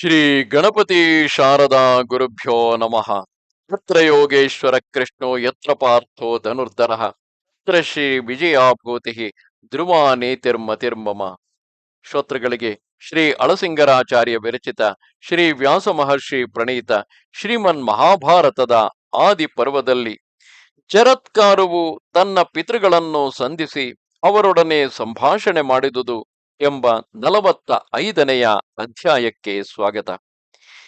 ಶ್ರೀ ಗಣಪತಿ ಶಾರದಾ ಗುರುಭ್ಯೋ ನಮಃ. ಯತ್ರ ಯೋಗೇಶ್ವರ ಕೃಷ್ಣೋ ಯತ್ರ ಪಾರ್ಥೋ ಧನುರ್ಧರ. ಯತ್ರ ಶ್ರೀ ವಿಜಯಾಭೂತಿ ಧ್ರುವ ನೇತಿರ್ಮತಿರ್ಮಮ ಶ್ರೋತೃಗಳಿಗೆ ಶ್ರೀ ಅಳಸಿಂಗರಾಚಾರ್ಯ ವಿರಚಿತ ಶ್ರೀ ವ್ಯಾಸ ಮಹರ್ಷಿ ಪ್ರಣೀತ ಶ್ರೀಮನ್ ಮಹಾಭಾರತದ ಆದಿ ಪರ್ವದಲ್ಲಿ ಚರತ್ಕಾರವು ತನ್ನ ಪಿತೃಗಳನ್ನು ಸಂಧಿಸಿ ಅವರೊಡನೆ ಸಂಭಾಷಣೆ ಮಾಡಿದುದು ಎಂಬ ನಲವತ್ತ ಐದನೆಯ ಅಧ್ಯಾಯಕ್ಕೆ ಸ್ವಾಗತ.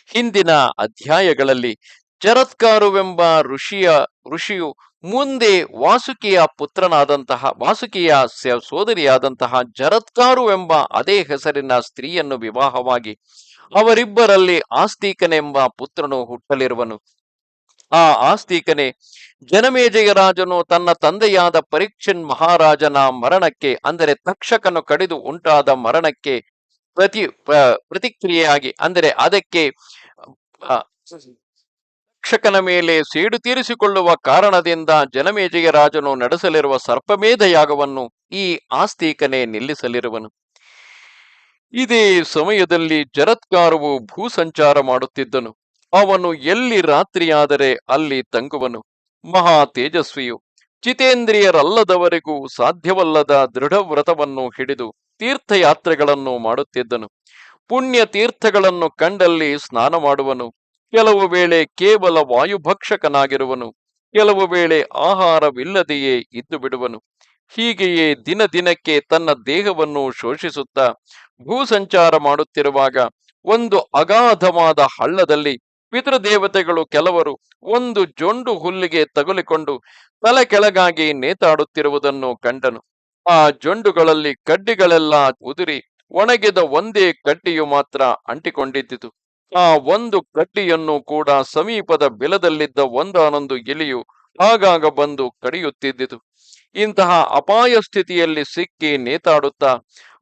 ಹಿಂದಿನ ಅಧ್ಯಾಯಗಳಲ್ಲಿ ಚರತ್ಕಾರುವೆಂಬ ಋಷಿಯ ಋಷಿಯು ಮುಂದೆ ವಾಸುಕಿಯ ಪುತ್ರನಾದಂತಹ, ವಾಸುಕಿಯ ಸೋದರಿಯಾದಂತಹ ಜರತ್ಕಾರುವೆಂಬ ಅದೇ ಹೆಸರಿನ ಸ್ತ್ರೀಯನ್ನು ವಿವಾಹವಾಗಿ ಅವರಿಬ್ಬರಲ್ಲಿ ಆಸ್ತಿಕನೆಂಬ ಪುತ್ರನು ಹುಟ್ಟಲಿರುವನು. ಆ ಆಸ್ತಿಕನೇ. ಜನಮೇಜಯರಾಜನು ತನ್ನ ತಂದೆಯಾದ ಪರೀಕ್ಷನ್ ಮಹಾರಾಜನ ಮರಣಕ್ಕೆ, ಅಂದರೆ ತಕ್ಷಕನು ಕಡಿದು ಉಂಟಾದ ಮರಣಕ್ಕೆ ಪ್ರತಿ ಪ್ರತಿಕ್ರಿಯೆಯಾಗಿ, ಅಂದರೆ ಅದಕ್ಕೆ ತಕ್ಷಕನ ಮೇಲೆ ಸೇಡು ತೀರಿಸಿಕೊಳ್ಳುವ ಕಾರಣದಿಂದ ಜನಮೇಜಯ ರಾಜನು ನಡೆಸಲಿರುವ ಸರ್ಪಮೇಧ ಯಾಗವನ್ನು ಈ ಆಸ್ತಿಕನೇ ನಿಲ್ಲಿಸಲಿರುವನು. ಇದೇ ಸಮಯದಲ್ಲಿ ಜರತ್ಕಾರವು ಭೂ ಸಂಚಾರ ಮಾಡುತ್ತಿದ್ದನು. ಅವನು ಎಲ್ಲಿ ರಾತ್ರಿಯಾದರೆ ಅಲ್ಲಿ ತಂಗುವನು. ಮಹಾ ತೇಜಸ್ವಿಯು ಚಿತೇಂದ್ರಿಯರಲ್ಲದವರೆಗೂ ಸಾಧ್ಯವಲ್ಲದ ದೃಢವ್ರತವನ್ನು ಹಿಡಿದು ತೀರ್ಥಯಾತ್ರೆಗಳನ್ನು ಮಾಡುತ್ತಿದ್ದನು. ಪುಣ್ಯ ತೀರ್ಥಗಳನ್ನು ಕಂಡಲ್ಲಿ ಸ್ನಾನ ಮಾಡುವನು. ಕೆಲವು ವೇಳೆ ಕೇವಲ ವಾಯುಭಕ್ಷಕನಾಗಿರುವನು. ಕೆಲವು ವೇಳೆ ಆಹಾರವಿಲ್ಲದೆಯೇ ಇದ್ದು ಬಿಡುವನು ಹೀಗೆಯೇ ದಿನ ದಿನಕ್ಕೆ ತನ್ನ ದೇಹವನ್ನು ಶೋಷಿಸುತ್ತಾ ಭೂ ಸಂಚಾರ ಮಾಡುತ್ತಿರುವಾಗ ಒಂದು ಅಗಾಧವಾದ ಹಳ್ಳದಲ್ಲಿ ಪಿತೃದೇವತೆಗಳು ಕೆಲವರು ಒಂದು ಜೊಂಡು ಹುಲ್ಲಿಗೆ ತಗುಲಿಕೊಂಡು ತಲೆ ಕೆಳಗಾಗಿ ನೇತಾಡುತ್ತಿರುವುದನ್ನು ಕಂಡನು. ಆ ಜೊಂಡುಗಳಲ್ಲಿ ಕಡ್ಡಿಗಳೆಲ್ಲ ಉದುರಿ ಒಣಗಿದ ಒಂದೇ ಕಡ್ಡಿಯು ಮಾತ್ರ ಅಂಟಿಕೊಂಡಿದ್ದಿತು. ಆ ಒಂದು ಕಡ್ಡಿಯನ್ನು ಕೂಡ ಸಮೀಪದ ಬಿಲದಲ್ಲಿದ್ದ ಒಂದಾನೊಂದು ಇಲಿಯು ಆಗಾಗ ಬಂದು ಕಡಿಯುತ್ತಿದ್ದಿತು. ಇಂತಹ ಅಪಾಯ ಸ್ಥಿತಿಯಲ್ಲಿ ಸಿಕ್ಕಿ ನೇತಾಡುತ್ತಾ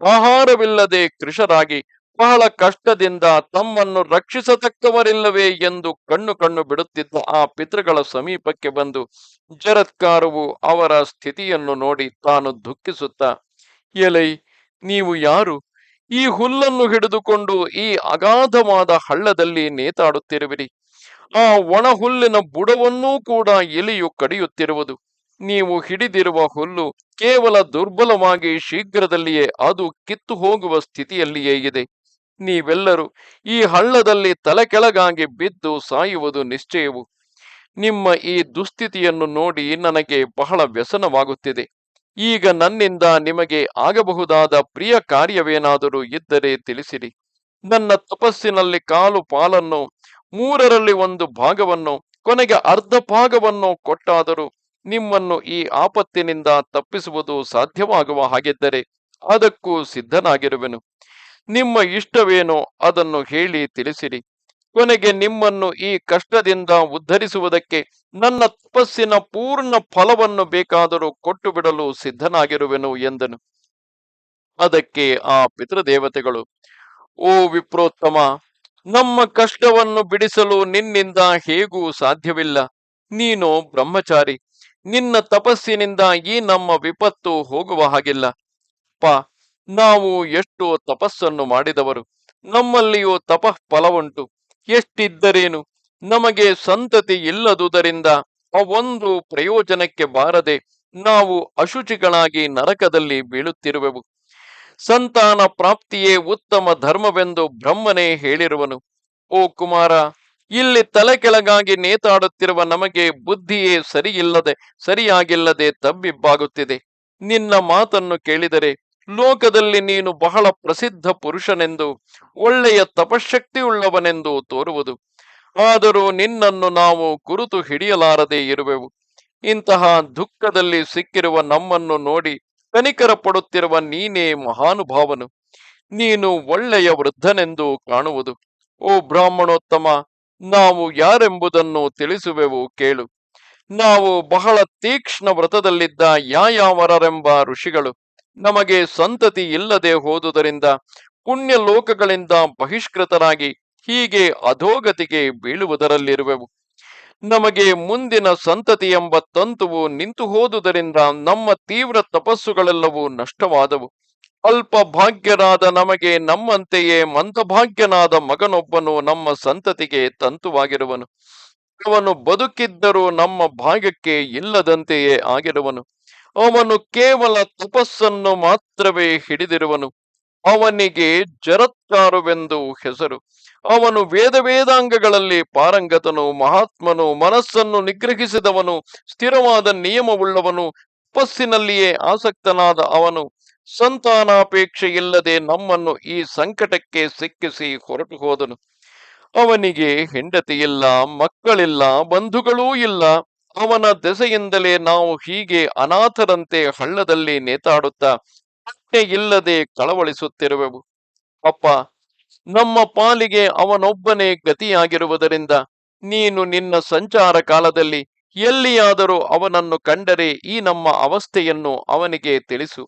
ಆಹಾರವಿಲ್ಲದೆ ಕೃಶರಾಗಿ ಬಹಳ ಕಷ್ಟದಿಂದ ತಮ್ಮನ್ನು ರಕ್ಷಿಸತಕ್ಕವರಿಲ್ಲವೇ ಎಂದು ಕಣ್ಣು ಕಣ್ಣು ಬಿಡುತ್ತಿದ್ದ ಆ ಪಿತೃಗಳ ಸಮೀಪಕ್ಕೆ ಬಂದು ಜರತ್ಕಾರವು ಅವರ ಸ್ಥಿತಿಯನ್ನು ನೋಡಿ ತಾನು ದುಃಖಿಸುತ್ತಾ, ಎಲೈ, ನೀವು ಯಾರು? ಈ ಹುಲ್ಲನ್ನು ಹಿಡಿದುಕೊಂಡು ಈ ಅಗಾಧವಾದ ಹಳ್ಳದಲ್ಲಿ ನೇತಾಡುತ್ತಿರುವಿರಿ. ಆ ಒಣ ಹುಲ್ಲಿನ ಬುಡವನ್ನೂ ಕೂಡ ಎಲೆಯು ಕಡಿಯುತ್ತಿರುವುದು. ನೀವು ಹಿಡಿದಿರುವ ಹುಲ್ಲು ಕೇವಲ ದುರ್ಬಲವಾಗಿ ಶೀಘ್ರದಲ್ಲಿಯೇ ಅದು ಕಿತ್ತು ಹೋಗುವ ಸ್ಥಿತಿಯಲ್ಲಿಯೇ ಇದೆ. ನೀವೆಲ್ಲರೂ ಈ ಹಳ್ಳದಲ್ಲಿ ತಲೆ ಕೆಳಗಾಗಿ ಬಿದ್ದು ಸಾಯುವುದು ನಿಶ್ಚಯವು. ನಿಮ್ಮ ಈ ದುಸ್ಥಿತಿಯನ್ನು ನೋಡಿ ನನಗೆ ಬಹಳ ವ್ಯಸನವಾಗುತ್ತಿದೆ. ಈಗ ನನ್ನಿಂದ ನಿಮಗೆ ಆಗಬಹುದಾದ ಪ್ರಿಯ ಕಾರ್ಯವೇನಾದರೂ ಇದ್ದರೆ ತಿಳಿಸಿರಿ. ನನ್ನ ತಪಸ್ಸಿನಲ್ಲಿ ಕಾಲು ಪಾಲನ್ನು, ಮೂರರಲ್ಲಿ ಒಂದು ಭಾಗವನ್ನು, ಕೊನೆಗೆ ಅರ್ಧ ಭಾಗವನ್ನು ಕೊಟ್ಟಾದರೂ ನಿಮ್ಮನ್ನು ಈ ಆಪತ್ತಿನಿಂದ ತಪ್ಪಿಸುವುದು ಸಾಧ್ಯವಾಗುವ ಹಾಗಿದ್ದರೆ ಅದಕ್ಕೂ ಸಿದ್ಧನಾಗಿರುವೆನು. ನಿಮ್ಮ ಇಷ್ಟವೇನೋ ಅದನ್ನು ಹೇಳಿ ತಿಳಿಸಿರಿ. ಕೊನೆಗೆ ನಿಮ್ಮನ್ನು ಈ ಕಷ್ಟದಿಂದ ಉದ್ಧರಿಸುವುದಕ್ಕೆ ನನ್ನ ತಪಸ್ಸಿನ ಪೂರ್ಣ ಫಲವನ್ನು ಬೇಕಾದರೂ ಕೊಟ್ಟು ಬಿಡಲು ಸಿದ್ಧನಾಗಿರುವೆನು ಎಂದನು. ಅದಕ್ಕೆ ಆ ಪಿತೃದೇವತೆಗಳು, ಓ ವಿಪ್ರೋತ್ತಮ, ನಮ್ಮ ಕಷ್ಟವನ್ನು ಬಿಡಿಸಲು ನಿನ್ನಿಂದ ಹೇಗೂ ಸಾಧ್ಯವಿಲ್ಲ. ನೀನು ಬ್ರಹ್ಮಚಾರಿ, ನಿನ್ನ ತಪಸ್ಸಿನಿಂದ ಈ ನಮ್ಮ ವಿಪತ್ತು ಹೋಗುವ ಹಾಗಿಲ್ಲ. ಪ ನಾವು ಎಷ್ಟು ತಪಸ್ಸನ್ನು ಮಾಡಿದವರು, ನಮ್ಮಲ್ಲಿಯೂ ತಪಃ ಫಲವುಂಟು ಎಷ್ಟಿದ್ದರೇನು? ನಮಗೆ ಸಂತತಿ ಇಲ್ಲದುದರಿಂದ ಒಂದು ಪ್ರಯೋಜನಕ್ಕೆ ಬಾರದೆ ನಾವು ಅಶುಚಿಗಳಾಗಿ ನರಕದಲ್ಲಿ ಬೀಳುತ್ತಿರುವೆವು. ಸಂತಾನ ಪ್ರಾಪ್ತಿಯೇ ಉತ್ತಮ ಧರ್ಮವೆಂದು ಬ್ರಹ್ಮನೇ ಹೇಳಿರುವನು. ಓ ಕುಮಾರ, ಇಲ್ಲಿ ತಲೆ ಕೆಳಗಾಗಿ ನೇತಾಡುತ್ತಿರುವ ನಮಗೆ ಬುದ್ಧಿಯೇ ಸರಿಯಿಲ್ಲದೆ, ಸರಿಯಾಗಿಲ್ಲದೆ ತಬ್ಬಿಬ್ಬಾಗುತ್ತಿದೆ. ನಿನ್ನ ಮಾತನ್ನು ಕೇಳಿದರೆ ಲೋಕದಲ್ಲಿ ನೀನು ಬಹಳ ಪ್ರಸಿದ್ಧ ಪುರುಷನೆಂದು, ಒಳ್ಳೆಯ ತಪಶಕ್ತಿಯುಳ್ಳವನೆಂದು ತೋರುವುದು. ಆದರೂ ನಿನ್ನನ್ನು ನಾವು ಗುರುತು ಹಿಡಿಯಲಾರದೆ ಇರುವೆವು. ಇಂತಹ ದುಃಖದಲ್ಲಿ ಸಿಕ್ಕಿರುವ ನಮ್ಮನ್ನು ನೋಡಿ ಕನಿಕರ ಪಡುತ್ತಿರುವ ನೀನೇ ಮಹಾನುಭಾವನು. ನೀನು ಒಳ್ಳೆಯ ವೃದ್ಧನೆಂದು ಕಾಣುವುದು. ಓ ಬ್ರಾಹ್ಮಣೋತ್ತಮ, ನಾವು ಯಾರೆಂಬುದನ್ನು ತಿಳಿಸುವೆವು ಕೇಳು. ನಾವು ಬಹಳ ತೀಕ್ಷ್ಣ ವ್ರತದಲ್ಲಿದ್ದ ಯಾಯಾವರರೆಂಬ ಋಷಿಗಳು ನಮಗೆ ಸಂತತಿ ಇಲ್ಲದೆ ಹೋದುದರಿಂದ ಪುಣ್ಯ ಲೋಕಗಳಿಂದ ಬಹಿಷ್ಕೃತರಾಗಿ ಹೀಗೆ ಅಧೋಗತಿಗೆ ಬೀಳುವುದರಲ್ಲಿರುವೆವು. ನಮಗೆ ಮುಂದಿನ ಸಂತತಿ ಎಂಬ ತಂತುವು ನಿಂತು ಹೋದುದರಿಂದ ನಮ್ಮ ತೀವ್ರ ತಪಸ್ಸುಗಳೆಲ್ಲವೂ ನಷ್ಟವಾದವು. ಅಲ್ಪ ಭಾಗ್ಯರಾದ ನಮಗೆ ನಮ್ಮಂತೆಯೇ ಮಂದಭಾಗ್ಯನಾದ ಮಗನೊಬ್ಬನು ನಮ್ಮ ಸಂತತಿಗೆ ತಂತುವಾಗಿರುವನು. ಅವನು ಬದುಕಿದ್ದರೂ ನಮ್ಮ ಭಾಗ್ಯಕ್ಕೆ ಇಲ್ಲದಂತೆಯೇ ಆಗಿರುವನು. ಅವನು ಕೇವಲ ತಪಸ್ಸನ್ನು ಮಾತ್ರವೇ ಹಿಡಿದಿರುವನು. ಅವನಿಗೆ ಜರತ್ಕಾರುವೆಂದು ಹೆಸರು. ಅವನು ವೇದ ವೇದಾಂಗಗಳಲ್ಲಿ ಪಾರಂಗತನು, ಮಹಾತ್ಮನು, ಮನಸ್ಸನ್ನು ನಿಗ್ರಹಿಸಿದವನು, ಸ್ಥಿರವಾದ ನಿಯಮವುಳ್ಳವನು, ತಪಸ್ಸಿನಲ್ಲಿಯೇ ಆಸಕ್ತನಾದ ಅವನು. ಸಂತಾನಾಪೇಕ್ಷೆ ಇಲ್ಲದೆ ನಮ್ಮನ್ನು ಈ ಸಂಕಟಕ್ಕೆ ಸಿಕ್ಕಿಸಿ ಹೊರಟು ಹೋದನು ಅವನಿಗೆ ಹೆಂಡತಿಯಿಲ್ಲ, ಮಕ್ಕಳಿಲ್ಲ, ಬಂಧುಗಳೂ ಇಲ್ಲ. ಅವನ ದೆಸೆಯಿಂದಲೇ ನಾವು ಹೀಗೆ ಅನಾಥರಂತೆ ಹಳ್ಳದಲ್ಲಿ ನೇತಾಡುತ್ತಾ ಪ್ರಜ್ಞೆ ಇಲ್ಲದೆ ಕಳವಳಿಸುತ್ತಿರುವೆವು. ಅಪ್ಪ, ನಮ್ಮ ಪಾಲಿಗೆ ಅವನೊಬ್ಬನೇ ಗತಿಯಾಗಿರುವುದರಿಂದ ನೀನು ನಿನ್ನ ಸಂಚಾರ ಕಾಲದಲ್ಲಿ ಎಲ್ಲಿಯಾದರೂ ಅವನನ್ನು ಕಂಡರೆ ಈ ನಮ್ಮ ಅವಸ್ಥೆಯನ್ನು ಅವನಿಗೆ ತಿಳಿಸು.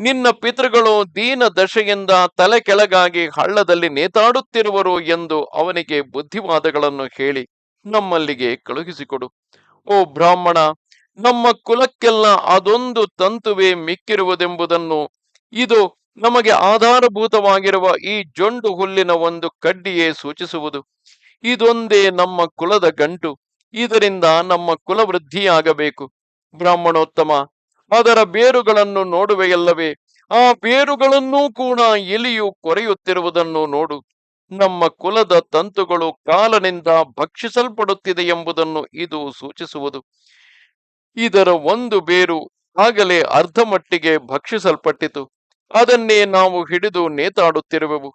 ನಿನ್ನ ಪಿತೃಗಳು ದೀನ ದಶೆಯಿಂದ ತಲೆ ಕೆಳಗಾಗಿ ಹಳ್ಳದಲ್ಲಿ ನೇತಾಡುತ್ತಿರುವರು ಎಂದು ಅವನಿಗೆ ಬುದ್ಧಿವಾದಗಳನ್ನು ಹೇಳಿ ನಮ್ಮಲ್ಲಿಗೆ ಕಳುಹಿಸಿಕೊಡು. ಓ ಬ್ರಾಹ್ಮಣ, ನಮ್ಮ ಕುಲಕ್ಕೆಲ್ಲ ಅದೊಂದು ತಂತುವೆ ಮಿಕ್ಕಿರುವುದೆಂಬುದನ್ನು. ಇದು ನಮಗೆ ಆಧಾರಭೂತವಾಗಿರುವ ಈ ಜೊಂಡು ಹುಲ್ಲಿನ ಒಂದು ಕಡ್ಡಿಯೇ ಸೂಚಿಸುವುದು. ಇದೊಂದೇ ನಮ್ಮ ಕುಲದ ಗಂಟು. ಇದರಿಂದ ನಮ್ಮ ಕುಲ ವೃದ್ಧಿಯಾಗಬೇಕು. ಬ್ರಾಹ್ಮಣೋತ್ತಮ, ಅದರ ಬೇರುಗಳನ್ನು ನೋಡುವೆಯಲ್ಲವೇ? ಆ ಬೇರುಗಳನ್ನೂ ಕೂಡ ಎಲಿಯು ಕೊರೆಯುತ್ತಿರುವುದನ್ನು ನೋಡು. ನಮ್ಮ ಕುಲದ ತಂತುಗಳು ಕಾಲನಿಂದ ಭಕ್ಷಿಸಲ್ಪಡುತ್ತಿದೆ ಎಂಬುದನ್ನು ಇದು ಸೂಚಿಸುವುದು. ಇದರ ಒಂದು ಬೇರು ಆಗಲೇ ಅರ್ಧ ಮಟ್ಟಿಗೆ ಭಕ್ಷಿಸಲ್ಪಟ್ಟಿತು. ಅದನ್ನೇ ನಾವು ಹಿಡಿದು ನೇತಾಡುತ್ತಿರುವೆವು.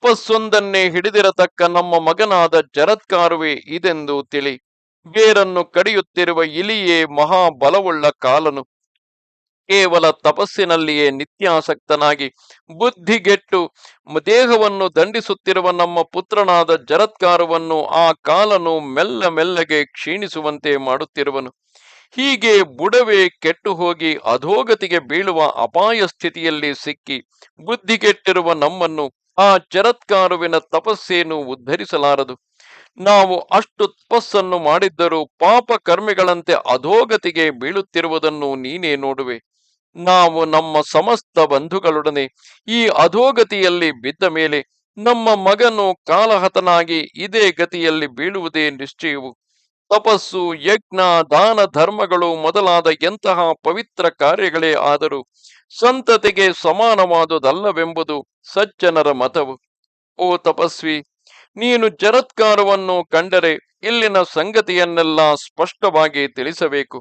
ಪಸ್ಸೊಂದನ್ನೇ ಹಿಡಿದಿರತಕ್ಕ ನಮ್ಮ ಮಗನಾದ ಜರತ್ಕಾರುವೆ ಇದೆಂದು ತಿಳಿ. ಬೇರನ್ನು ಕಡಿಯುತ್ತಿರುವ ಇಲಿಯೇ ಮಹಾಬಲವುಳ್ಳ ಕಾಲನು. ಕೇವಲ ತಪಸ್ಸಿನಲ್ಲಿಯೇ ನಿತ್ಯಾಸಕ್ತನಾಗಿ ಬುದ್ಧಿಗೆಟ್ಟು ದೇಹವನ್ನು ದಂಡಿಸುತ್ತಿರುವ ನಮ್ಮ ಪುತ್ರನಾದ ಜರತ್ಕಾರವನ್ನು ಆ ಕಾಲನು ಮೆಲ್ಲ ಮೆಲ್ಲಗೆ ಕ್ಷೀಣಿಸುವಂತೆ ಮಾಡುತ್ತಿರುವನು. ಹೀಗೆ ಬುಡವೇ ಕೆಟ್ಟು ಹೋಗಿ ಅಧೋಗತಿಗೆ ಬೀಳುವ ಅಪಾಯ ಸ್ಥಿತಿಯಲ್ಲಿ ಸಿಕ್ಕಿ ಬುದ್ಧಿಗೆಟ್ಟಿರುವ ನಮ್ಮನ್ನು ಆ ಜರತ್ಕಾರುವಿನ ತಪಸ್ಸೇನು ಉದ್ಧರಿಸಲಾರದು. ನಾವು ಅಷ್ಟು ತಪಸ್ಸನ್ನು ಮಾಡಿದ್ದರೂ ಪಾಪ ಕರ್ಮಿಗಳಂತೆ ಅಧೋಗತಿಗೆ ಬೀಳುತ್ತಿರುವುದನ್ನು ನೀನೇ ನೋಡುವೆ. ನಾವು ನಮ್ಮ ಸಮಸ್ತ ಬಂಧುಗಳೊಡನೆ ಈ ಅಧೋಗತಿಯಲ್ಲಿ ಬಿದ್ದ ಮೇಲೆ ನಮ್ಮ ಮಗನು ಕಾಲಹತನಾಗಿ ಇದೇ ಗತಿಯಲ್ಲಿ ಬೀಳುವುದೇ ನಿಶ್ಚಯವು. ತಪಸ್ಸು, ಯಜ್ಞ, ದಾನ ಧರ್ಮಗಳು ಮೊದಲಾದ ಎಂತಹ ಪವಿತ್ರ ಕಾರ್ಯಗಳೇ ಆದರೂ ಸಂತತಿಗೆ ಸಮಾನವಾದುದಲ್ಲವೆಂಬುದು ಸಜ್ಜನರ ಮತವು. ಓ ತಪಸ್ವಿ, ನೀನು ಜರತ್ಕಾರವನ್ನು ಕಂಡರೆ ಇಲ್ಲಿನ ಸಂಗತಿಯನ್ನೆಲ್ಲ ಸ್ಪಷ್ಟವಾಗಿ ತಿಳಿಸಬೇಕು.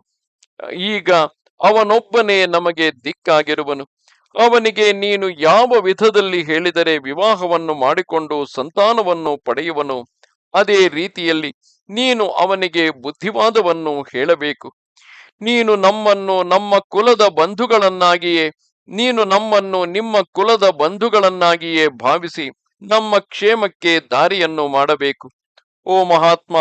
ಈಗ ಅವನೊಬ್ಬನೇ ನಮಗೆ ದಿಕ್ಕಾಗಿರುವನು. ಅವನಿಗೆ ನೀನು ಯಾವ ವಿಧದಲ್ಲಿ ಹೇಳಿದರೆ ವಿವಾಹವನ್ನು ಮಾಡಿಕೊಂಡು ಸಂತಾನವನ್ನು ಪಡೆಯುವನು? ಅದೇ ರೀತಿಯಲ್ಲಿ ನೀನು ಅವನಿಗೆ ಬುದ್ಧಿವಾದವನ್ನು ಹೇಳಬೇಕು. ನೀನು ನಮ್ಮನ್ನು ನಮ್ಮ ಕುಲದ ಬಂಧುಗಳನ್ನಾಗಿಯೇ, ನೀನು ನಮ್ಮನ್ನು ನಿಮ್ಮ ಕುಲದ ಬಂಧುಗಳನ್ನಾಗಿಯೇ ಭಾವಿಸಿ ನಮ್ಮ ಕ್ಷೇಮಕ್ಕೆ ದಾರಿಯನ್ನು ಮಾಡಬೇಕು. ಓ ಮಹಾತ್ಮ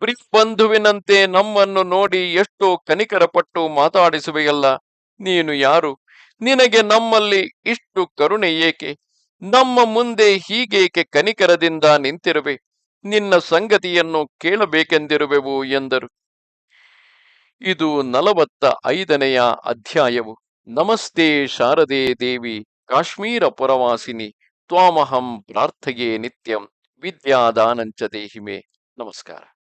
ಪ್ರಿಯ ಬಂಧುವಿನಂತೆ ನಮ್ಮನ್ನು ನೋಡಿ ಎಷ್ಟೋ ಕನಿಕರಪಟ್ಟು ಮಾತಾಡಿಸುವೆಯಲ್ಲ. ನೀನು ಯಾರು? ನಿನಗೆ ನಮ್ಮಲ್ಲಿ ಇಷ್ಟು ಕರುಣೆ ಏಕೆ? ನಮ್ಮ ಮುಂದೆ ಹೀಗೇಕೆ ಕನಿಕರದಿಂದ ನಿಂತಿರುವೆ? ನಿನ್ನ ಸಂಗತಿಯನ್ನು ಕೇಳಬೇಕೆಂದಿರುವೆವು ಎಂದರು. ಇದು ನಲವತ್ತ ಐದನೆಯ ಅಧ್ಯಾಯವು. ನಮಸ್ತೆ ಶಾರದೆ ದೇವಿ, ಕಾಶ್ಮೀರ ಪುರವಾಸಿನಿ, ತ್ವಾಮಹಂ ಪ್ರಾರ್ಥೆಯೇ ನಿತ್ಯಂ, ವಿದ್ಯಾದಾನಂಚ ದೇಹಿಮೆ. ನಮಸ್ಕಾರ.